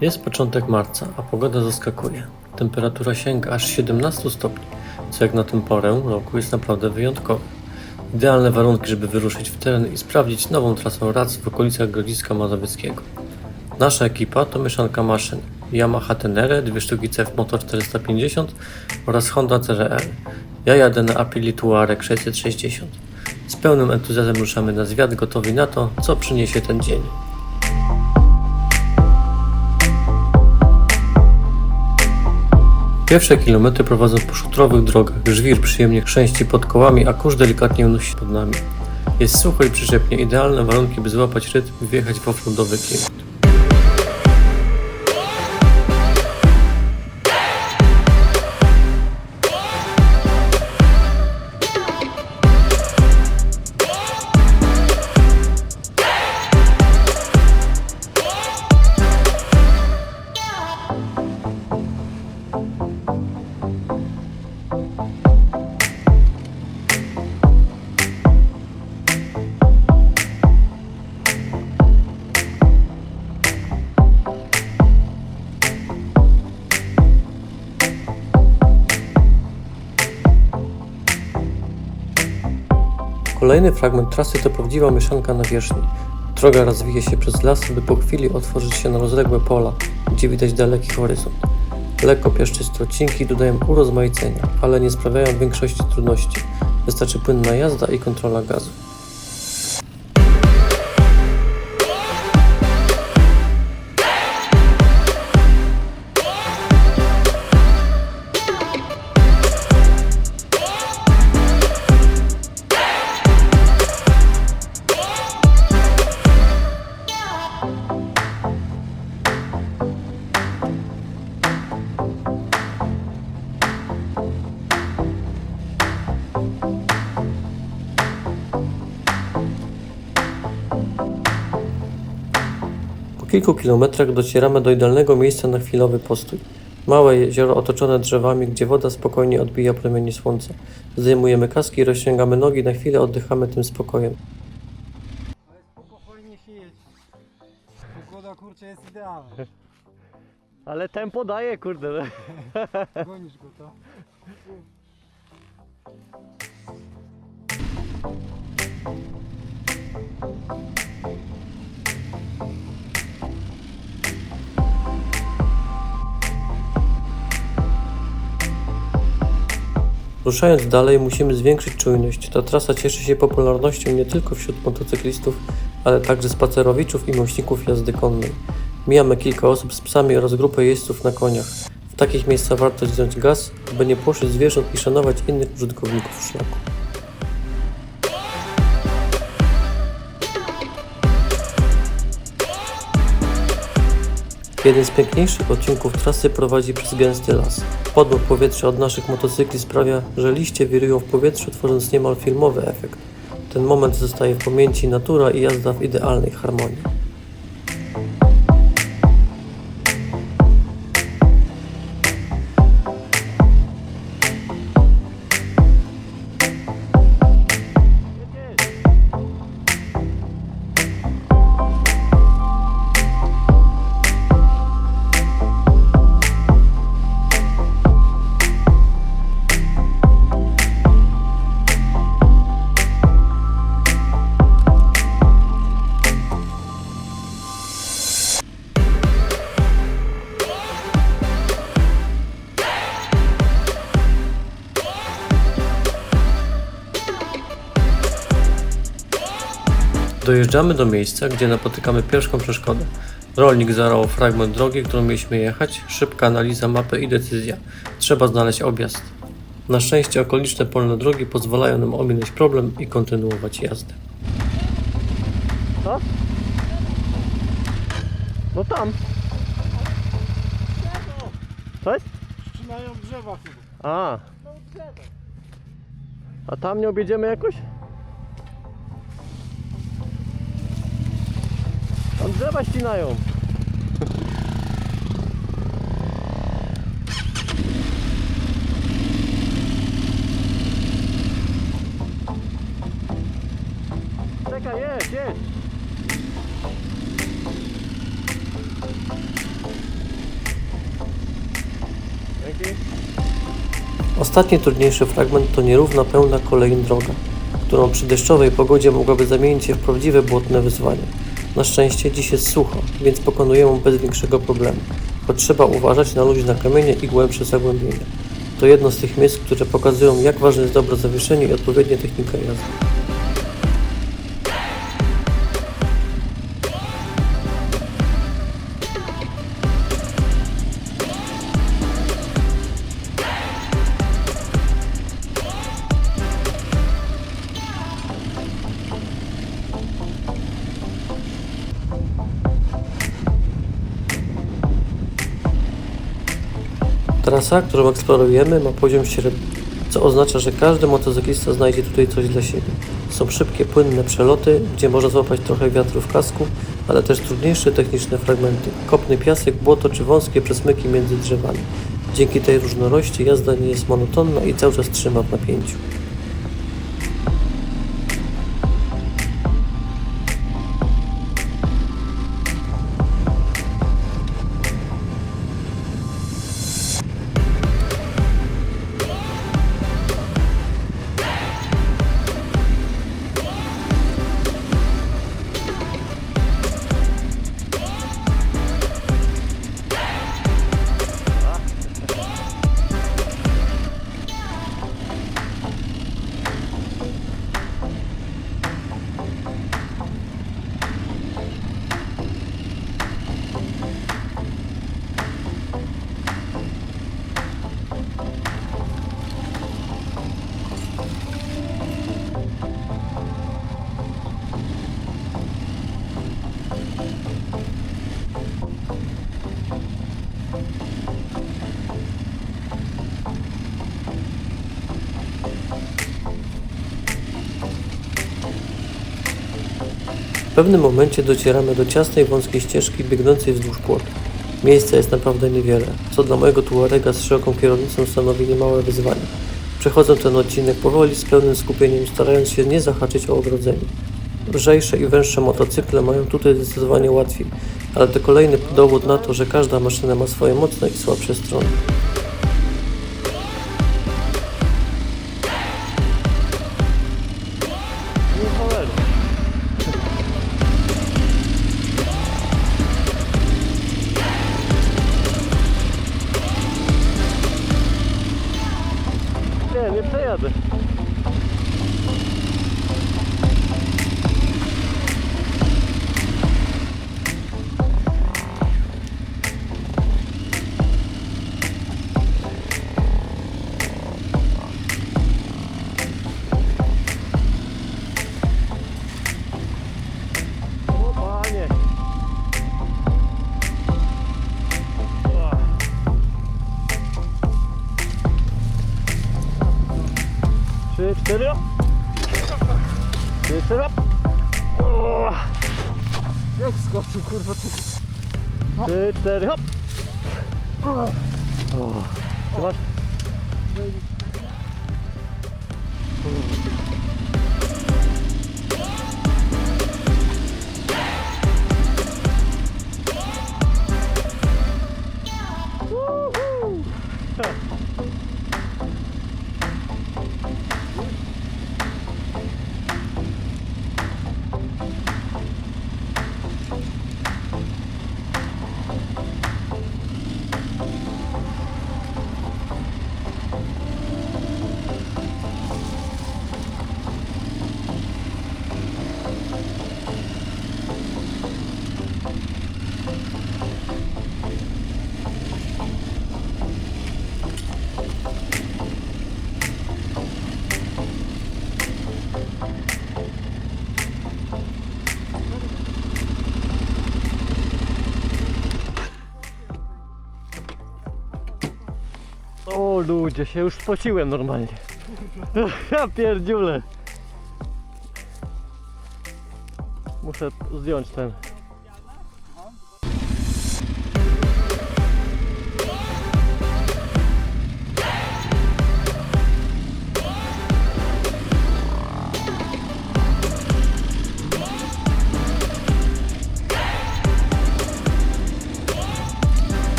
Jest początek marca, a pogoda zaskakuje. Temperatura sięga aż 17 stopni, co jak na tę porę roku jest naprawdę wyjątkowe. Idealne warunki, żeby wyruszyć w teren i sprawdzić nową trasę RAC w okolicach Grodziska Mazowieckiego. Nasza ekipa to mieszanka maszyn Yamaha Tenere, dwie sztuki CF Motor 450 oraz Honda CRR. Ja jadę na Aprili Tuareg 660. Z pełnym entuzjazmem ruszamy na zwiat, gotowi na to, co przyniesie ten dzień. Pierwsze kilometry prowadzą po szutrowych drogach. Żwir przyjemnie chrzęści pod kołami, a kurz delikatnie unosi pod nami. Jest sucho i przyczepnie, idealne warunki, by złapać rytm i wjechać w offroadowy klimat. Kolejny fragment trasy to prawdziwa mieszanka na wierzchni. Droga rozwija się przez las, by po chwili otworzyć się na rozległe pola, gdzie widać daleki horyzont. Lekko piaszczyste odcinki dodają urozmaicenia, ale nie sprawiają większości trudności. Wystarczy płynna jazda i kontrola gazu. Kilku kilometrach docieramy do idealnego miejsca na chwilowy postój. Małe jezioro otoczone drzewami, gdzie woda spokojnie odbija promienie słońca. Zdejmujemy kaski, rozciągamy nogi, na chwilę oddychamy tym spokojem. Ale spokojnie się jedzie. Pogoda kurczę jest idealna. Ale tempo daje, kurde. Gonisz go to. Ruszając dalej, musimy zwiększyć czujność. Ta trasa cieszy się popularnością nie tylko wśród motocyklistów, ale także spacerowiczów i miłośników jazdy konnej. Mijamy kilka osób z psami oraz grupę jeźdźców na koniach. W takich miejscach warto zdjąć gaz, aby nie płoszyć zwierząt i szanować innych użytkowników szlaku. Jeden z piękniejszych odcinków trasy prowadzi przez gęsty las. Podmuch powietrza od naszych motocykli sprawia, że liście wirują w powietrzu, tworząc niemal filmowy efekt. Ten moment zostaje w pamięci natura i jazda w idealnej harmonii. Dojeżdżamy do miejsca, gdzie napotykamy pierwszą przeszkodę. Rolnik zarał fragment drogi, którą mieliśmy jechać, szybka analiza mapy i decyzja. Trzeba znaleźć objazd. Na szczęście okoliczne polne drogi pozwalają nam ominąć problem i kontynuować jazdę. Co? No tam. Co jest? Ścinają drzewa chyba. A. A tam nie objedziemy jakoś? drzewa ścinają. Czekaj, jedź, jedź. Ostatni trudniejszy fragment to nierówna, pełna kolejna droga, którą przy deszczowej pogodzie mogłaby zamienić się w prawdziwe błotne wyzwanie. Na szczęście dziś jest sucho, więc pokonujemy bez większego problemu, choć trzeba uważać na luźne kamienie i głębsze zagłębienia. To jedno z tych miejsc, które pokazują jak ważne jest dobre zawieszenie i odpowiednia technika jazdy. Trasa, którą eksplorujemy, ma poziom średni, co oznacza, że każdy motocyklista znajdzie tutaj coś dla siebie. Są szybkie, płynne przeloty, gdzie można złapać trochę wiatru w kasku, ale też trudniejsze techniczne fragmenty, kopny piasek, błoto czy wąskie przesmyki między drzewami. Dzięki tej różnorodności jazda nie jest monotonna i cały czas trzyma w napięciu. Pewnym momencie docieramy do ciasnej, wąskiej ścieżki biegnącej wzdłuż płotu. Miejsca jest naprawdę niewiele, co dla mojego tuarega z szeroką kierownicą stanowi niemałe wyzwanie. Przechodzę ten odcinek powoli, z pełnym skupieniem, starając się nie zahaczyć o ogrodzenie. Lżejsze i węższe motocykle mają tutaj zdecydowanie łatwiej, ale to kolejny dowód na to, że każda maszyna ma swoje mocne i słabsze strony. that help Ludzie, się już spociłem normalnie. Ja pierdziule. Muszę zdjąć ten.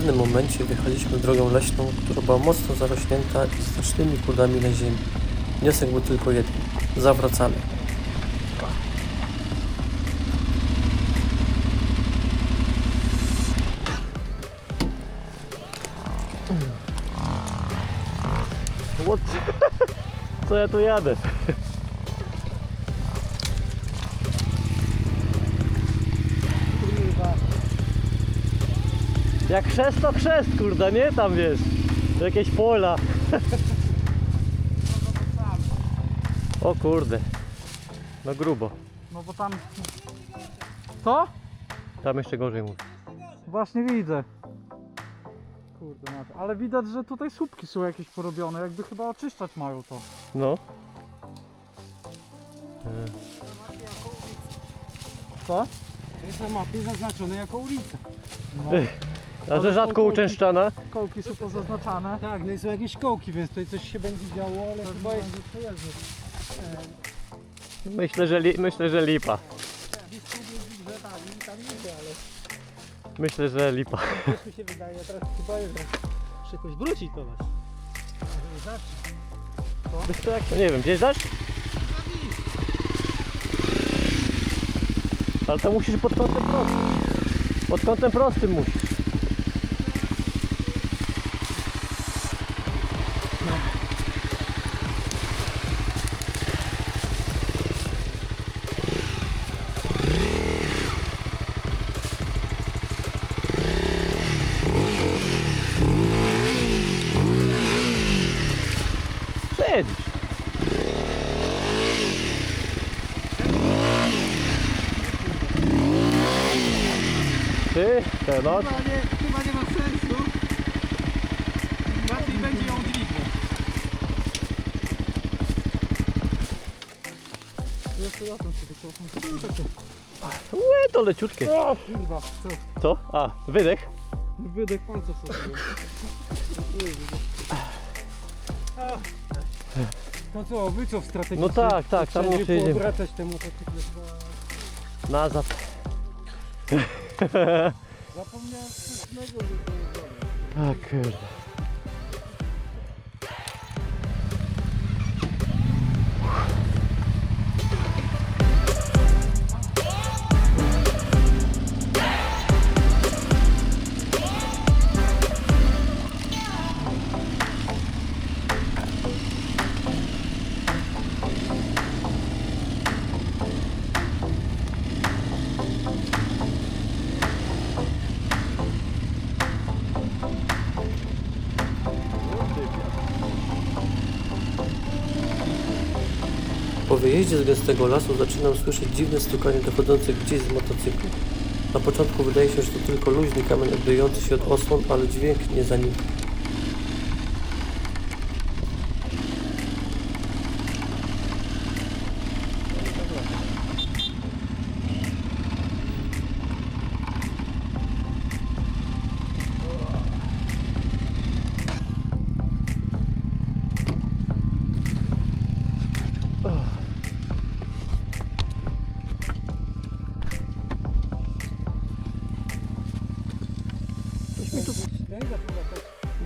Pewnym momencie wjechaliśmy drogą leśną, która była mocno zarośnięta i z licznymi kudami na ziemi. Wniosek był tylko jeden. Zawracamy. Co ja tu jadę? Jak chrzest to chrzest, kurde, nie? Tam wiesz, jakieś pola. O kurde. No grubo. No bo tam... Co? Tam jeszcze gorzej mówi. Właśnie widzę. Kurde, mate. ale widać, że tutaj słupki są jakieś porobione, jakby chyba oczyszczać mają to. No. Co? To jest na mapie zaznaczone jako ulica. No. A że rzadko uczęszczana? Kołki są pozaznaczane. Tak, no i są jakieś kołki, więc tutaj coś się będzie działo, ale chyba jest... Myślę, że, li, myślę, że lipa. Myślę, że lipa. Coś mi się wydaje, teraz chyba jest, szybkość wróci do was. Wiesz co, jak to? Nie wiem, gdzieś dasz? Ale to musisz pod kątem prostym. Pod kątem prostym musisz. Ty, te no. Chyba nie, chyba nie ma sensu. Łatwiej będzie ją dźwignąć. Jeszcze sobie Łe, to leciutkie. O kurwa, co? Co? A, wydech. Wydech palców sobie. No co, wycofł strategicznie? No tak, tak, tam nie Wszędzie przejedziemy. poobracać te motocykle. Nazad. Zapomniałem wszystkiego, że to jest dobre. A kurde. Wyjeździe z gęstego lasu zaczynam słyszeć dziwne stukanie dochodzące gdzieś z motocyklu. Na początku wydaje się, że to tylko luźny kamień odbijający się od osłon, ale dźwięk nie zanika. Coś mi tu...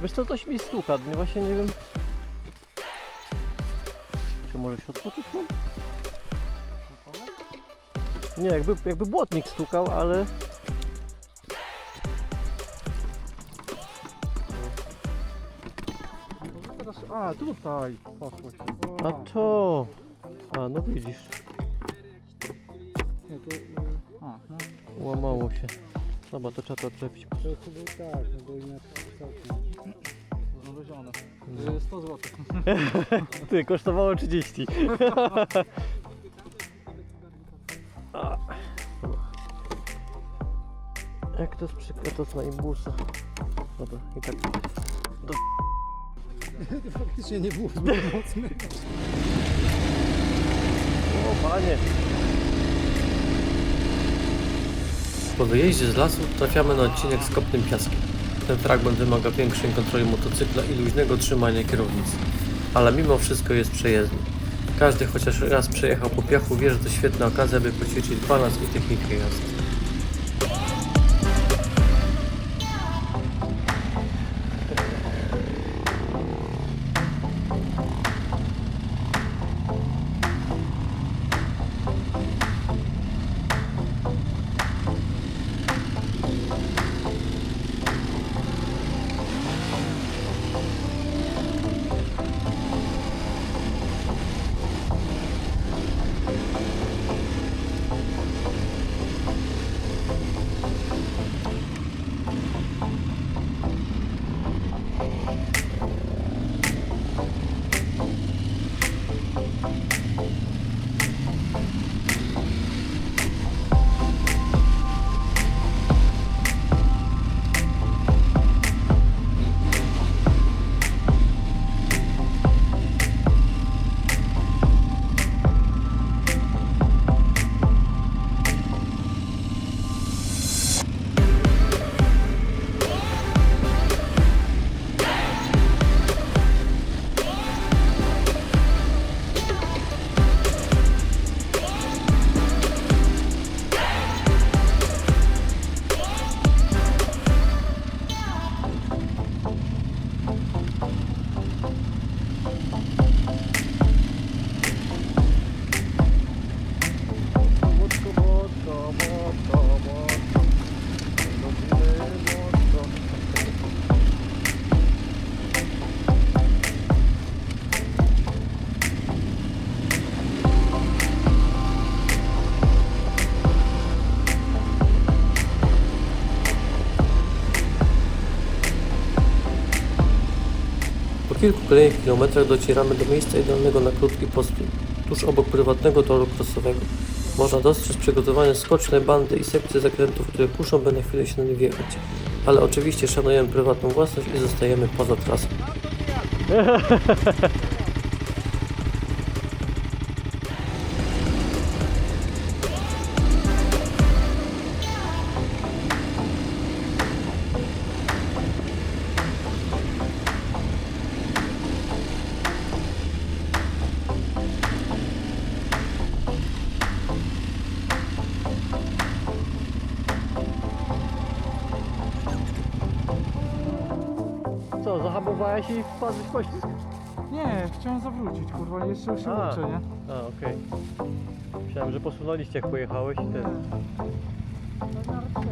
Wiesz co, coś mi stuka, nie właśnie nie wiem... Czy może środku tu mam? Nie, jakby, jakby błotnik stukał, ale... A, tutaj poszło się. A to... A, no widzisz, Nie, to, y, a, no. łamało się. Dobra, to trzeba to odczepić. To chyba tak, no bo inaczej całkiem. Znalezione. Y, 100 zł. Ty, kosztowało 30. A. Jak to jest przykładać na imbusa? Dobra, i tak. Faktycznie nie było zbyt mocne. O panie! Po wyjeździe z lasu trafiamy na odcinek z kopnym piaskiem. Ten fragment wymaga większej kontroli motocykla i luźnego trzymania kierownicy. Ale mimo wszystko jest przejezdny. Każdy chociaż raz przejechał po piachu wie, że to świetna okazja, by poćwiczyć balans i technikę jazdy. Kilku kolejnych kilometrach docieramy do miejsca idealnego na krótki postój, tuż obok prywatnego toru krosowego. Można dostrzec przygotowane skoczne bandy i sekcje zakrętów, które kuszą, by na chwilę się na nie wjechać. Ale oczywiście szanujemy prywatną własność i zostajemy poza trasą. Co, zahamowałeś i wpadłeś w poślizg? Nie, chciałem zawrócić, kurwa, jeszcze się A. uczę, nie? A, okej. Myślałem, że posunęliście jak pojechałeś i ten. No,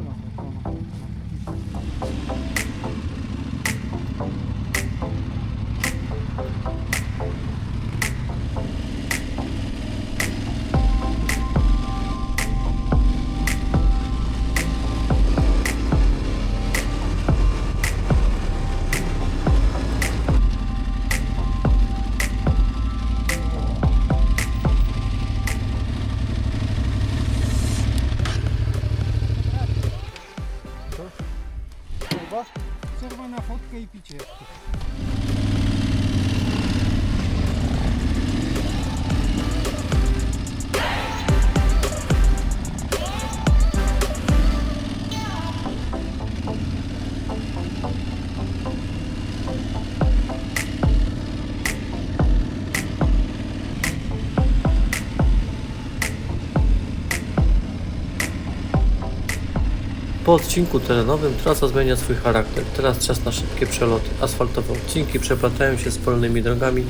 Po odcinku terenowym trasa zmienia swój charakter. Teraz czas na szybkie przeloty. Asfaltowe odcinki przeplatają się z polnymi drogami,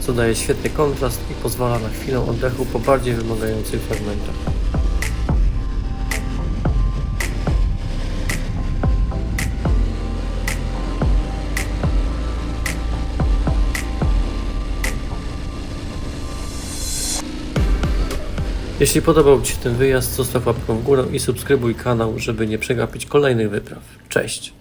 co daje świetny kontrast i pozwala na chwilę oddechu po bardziej wymagających fragmentach. Jeśli podobał Ci się ten wyjazd, zostaw łapkę w górę i subskrybuj kanał, żeby nie przegapić kolejnych wypraw. Cześć!